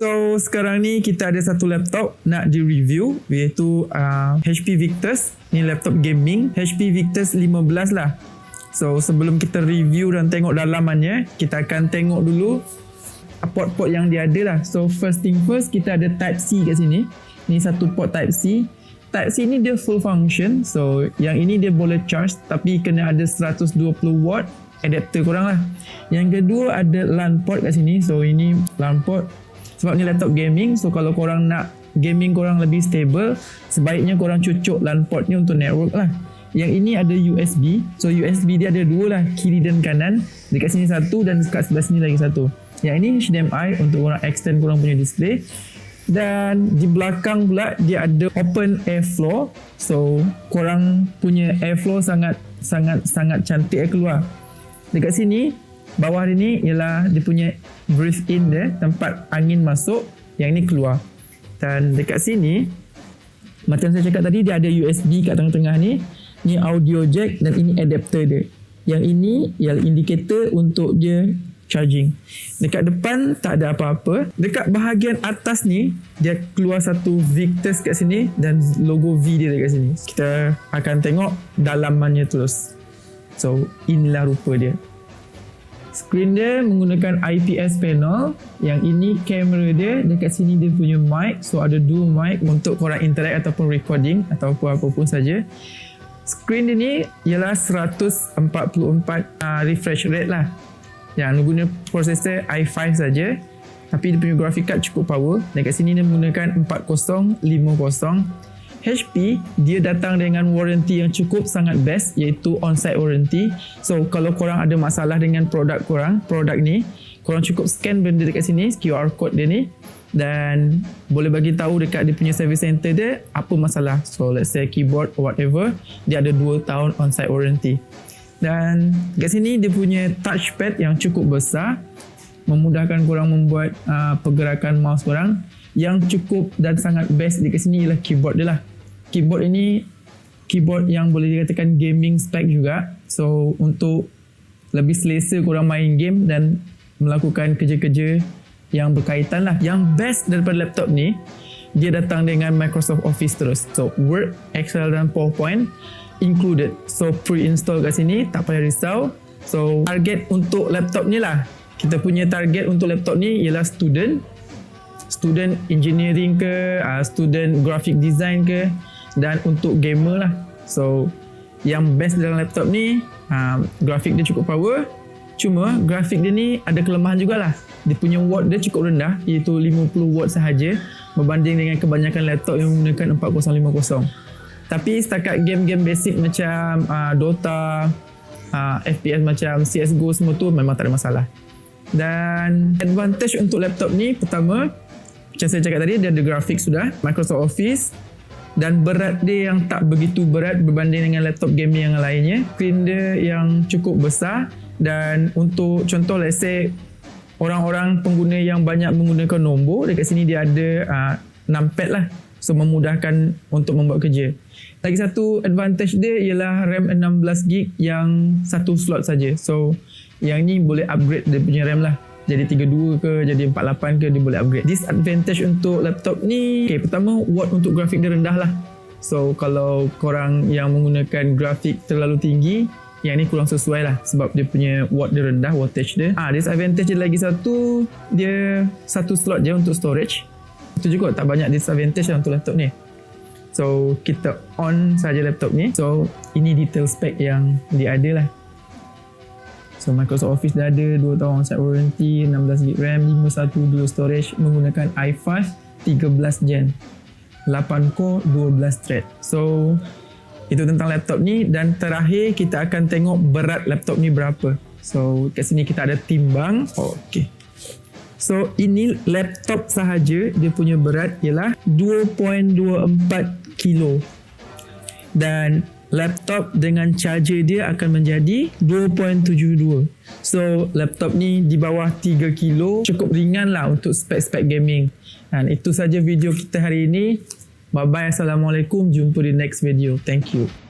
So sekarang ni kita ada satu laptop nak di review iaitu uh, HP Victus. Ni laptop gaming HP Victus 15 lah. So sebelum kita review dan tengok dalamannya, kita akan tengok dulu port-port yang dia ada lah. So first thing first kita ada Type C kat sini. Ni satu port Type C. Type C ni dia full function. So yang ini dia boleh charge tapi kena ada 120 watt adapter korang lah. Yang kedua ada LAN port kat sini. So ini LAN port. Sebab ni laptop gaming. So kalau korang nak gaming korang lebih stable, sebaiknya korang cucuk LAN port ni untuk network lah. Yang ini ada USB. So USB dia ada dua lah, kiri dan kanan. Dekat sini satu dan dekat sebelah sini lagi satu. Yang ini HDMI untuk korang extend korang punya display. Dan di belakang pula dia ada open airflow. So korang punya airflow sangat sangat sangat cantik keluar dekat sini bawah ni ialah dia punya breathe in dia tempat angin masuk yang ni keluar. Dan dekat sini macam saya cakap tadi dia ada USB kat tengah-tengah ni. Ni audio jack dan ini adapter dia. Yang ini ialah indikator untuk dia charging. Dekat depan tak ada apa-apa. Dekat bahagian atas ni dia keluar satu Victus kat sini dan logo V dia dekat sini. Kita akan tengok dalamannya terus. So inilah rupa dia. Screen dia menggunakan IPS panel. Yang ini kamera dia. Dekat sini dia punya mic. So ada dua mic untuk korang interact ataupun recording atau apa pun saja. Screen dia ni ialah 144 uh, refresh rate lah. Yang guna processor i5 saja. Tapi dia punya graphic card cukup power. Dekat sini dia menggunakan 4050 HP dia datang dengan warranty yang cukup sangat best iaitu on-site warranty. So kalau korang ada masalah dengan produk korang, produk ni, korang cukup scan benda dekat sini, QR code dia ni dan boleh bagi tahu dekat dia punya service center dia apa masalah. So let's say keyboard or whatever, dia ada 2 tahun on-site warranty. Dan dekat sini dia punya touchpad yang cukup besar memudahkan korang membuat uh, pergerakan mouse korang yang cukup dan sangat best dekat sini ialah keyboard dia lah. Keyboard ini keyboard yang boleh dikatakan gaming spec juga. So untuk lebih selesa korang main game dan melakukan kerja-kerja yang berkaitan lah. Yang best daripada laptop ni dia datang dengan Microsoft Office terus. So Word, Excel dan PowerPoint included. So pre-install kat sini tak payah risau. So target untuk laptop ni lah. Kita punya target untuk laptop ni ialah student student engineering ke, uh, student graphic design ke dan untuk gamer lah. So yang best dalam laptop ni uh, grafik dia cukup power. Cuma grafik dia ni ada kelemahan jugalah. Dia punya watt dia cukup rendah iaitu 50 watt sahaja berbanding dengan kebanyakan laptop yang menggunakan 4050 tapi setakat game-game basic macam uh, Dota uh, FPS macam CSGO semua tu memang tak ada masalah. Dan advantage untuk laptop ni pertama macam saya cakap tadi dia ada grafik sudah Microsoft Office. Dan berat dia yang tak begitu berat berbanding dengan laptop gaming yang lainnya. Screen dia yang cukup besar. Dan untuk contoh let's say orang-orang pengguna yang banyak menggunakan nombor dekat sini dia ada uh, numpad lah. So memudahkan untuk membuat kerja. Lagi satu advantage dia ialah RAM 16GB yang satu slot saja. So yang ni boleh upgrade dia punya RAM lah jadi 32 ke jadi 48 ke dia boleh upgrade. Disadvantage untuk laptop ni okay, pertama watt untuk grafik dia rendah lah. So kalau korang yang menggunakan grafik terlalu tinggi yang ni kurang sesuai lah sebab dia punya watt dia rendah wattage dia. Ah disadvantage dia lagi satu dia satu slot je untuk storage. Itu juga tak banyak disadvantage lah untuk laptop ni. So kita on saja laptop ni. So ini detail spec yang dia ada lah So Microsoft Office dah ada 2 tahun set warranty, 16GB RAM, 512 storage menggunakan i5 13 gen. 8 core, 12 thread. So itu tentang laptop ni dan terakhir kita akan tengok berat laptop ni berapa. So kat sini kita ada timbang. Oh, okay. So ini laptop sahaja dia punya berat ialah 2.24 kilo. Dan laptop dengan charger dia akan menjadi 2.72 so laptop ni di bawah 3 kilo cukup ringan lah untuk spek-spek gaming. Dan itu saja video kita hari ini. Bye bye assalamualaikum. Jumpa di next video. Thank you